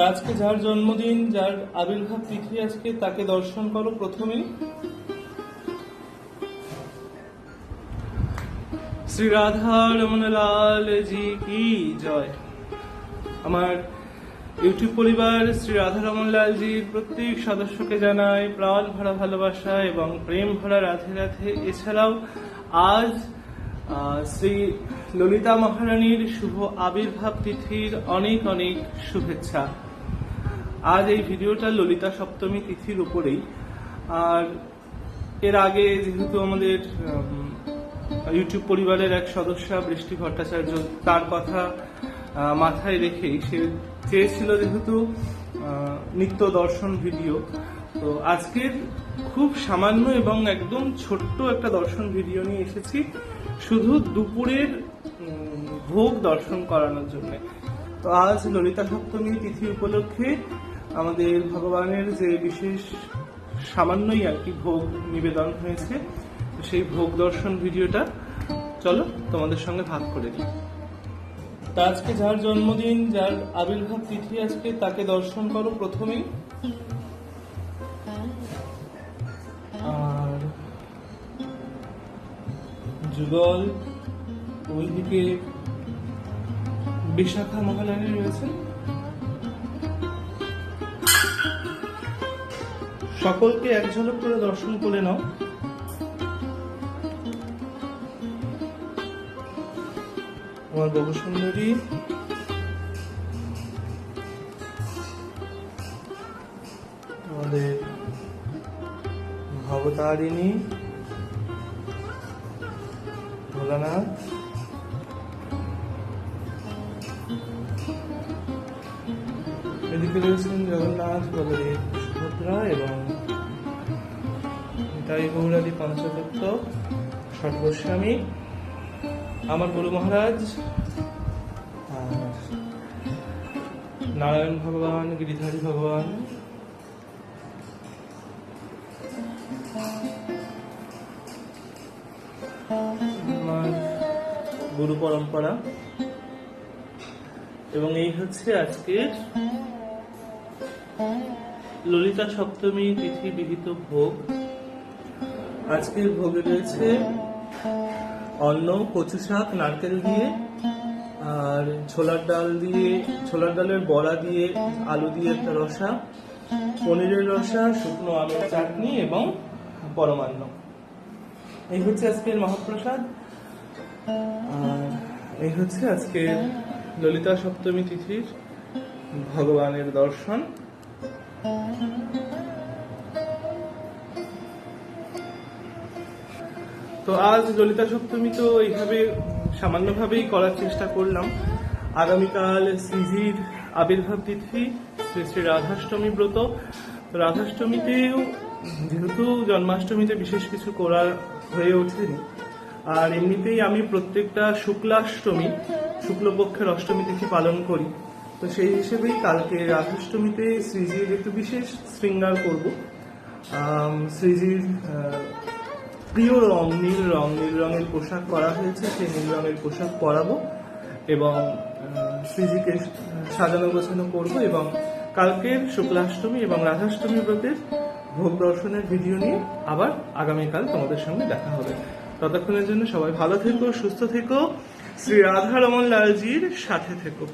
আজকে যার জন্মদিন, যার আবির্ভাব তিথি আজকে, তাকে দর্শন করো প্রথমেই শ্রী রাধা রমন লাল জি কি জয়। আমার ইউটিউব পরিবার শ্রী রাধা রমন লালজির প্রত্যেক সদস্যকে জানায় প্রাণ ভরা ভালোবাসা এবং প্রেম ভরা রাধে রাধে। এছাড়াও আজ শ্রী ললিতা মহারানীর শুভ আবির্ভাব তিথির অনেক অনেক শুভেচ্ছা। আজ এই ভিডিওটা ললিতা সপ্তমী তিথির উপরেই। আর এর আগে যেহেতু আমাদের ইউটিউব পরিবারের এক সদস্যা বৃষ্টি ভট্টাচার্য, তার কথা মাথায় রেখেই সে চেয়েছিল যেহেতু নিত্য দর্শন ভিডিও। তো আজকের খুব সামান্য এবং একদম ছোট্ট একটা দর্শন ভিডিও নিয়ে এসেছি। শুধু দুপুরের ভোগ দর্শন করানোর জন্য। তো আজ ললিতা সপ্তমী তিথি উপলক্ষে আমাদের ভগবানের যে বিশেষ সামান্যই আর কি ভোগ নিবেদন হয়েছে, সেই ভোগ দর্শন ভিডিওটা চলো তোমাদের সঙ্গে ভাগ করে দিই। তা আজকে যার জন্মদিন, যার আবির্ভাব তিথি আজকে, তাকে দর্শন করো প্রথমেই। যুগল ওইদিকে বিশাখা মহারানী রয়েছে। সকলকে এক ঝলক করে দর্শন করে নাও। আমার বাবু সুন্দরী আমাদের ভবতারিণী ভোলানাথ এদিকে রয়েছেন জগন্নাথ এবং সর্বস্বামী আমার মহারাজ নারায়ণ ভগবান গিরিধারী ভগবান। আমার গুরু পরম্পরা। এবং এই হচ্ছে আজকের ললিতা সপ্তমী তিথি বিহিত ভোগ। আজকের ভোগে রয়েছে অন্ন, কচু শাক, নারকেল দিয়ে, আর ছোলার ডাল দিয়ে, ছোলার ডালের বড়া দিয়ে, আলু দিয়ে একটা রসা, পনিরের রসা, শুকনো আমের চাটনি এবং পরমান্ন। এই হচ্ছে আজকের মহাপ্রসাদ। এই হচ্ছে আজকের ললিতা সপ্তমী তিথির ভগবানের দর্শন। তো আজ ললিতা সপ্তমী তো এইভাবে সামান্যভাবেই করার চেষ্টা করলাম। আগামীকাল শ্রীজির আবির্ভাব তিথি, শ্রী শ্রী রাধাষ্টমী ব্রত। রাধাষ্টমীতেও যেহেতু জন্মাষ্টমীতে বিশেষ কিছু করার হয়ে ওঠেনি আর এমনিতেই আমি প্রত্যেকটা শুক্লাষ্টমী, শুক্লপক্ষের অষ্টমী তিথি পালন করি। তো সেই হিসেবেই কালকে রাধাষ্টমীতে শ্রীজির একটু বিশেষ শৃঙ্গার করব। শ্রীজির প্রিয় রং, নীল রং, নীল রঙের পোশাক করা হয়েছে, সেই নীল রঙের পোশাক পরাবো এবং শ্রীজিকে সাজানো গোছানো করব এবং কালকের শুক্লাষ্টমী এবং রাধাষ্টমী ব্রতের ভোগ দর্শনের ভিডিও নিয়ে আবার আগামীকাল তোমাদের সঙ্গে দেখা হবে। ততক্ষণের জন্য সবাই ভালো থেকো সুস্থ থেকো। শ্রী রাধা রমন লালজির সাথে থেকো।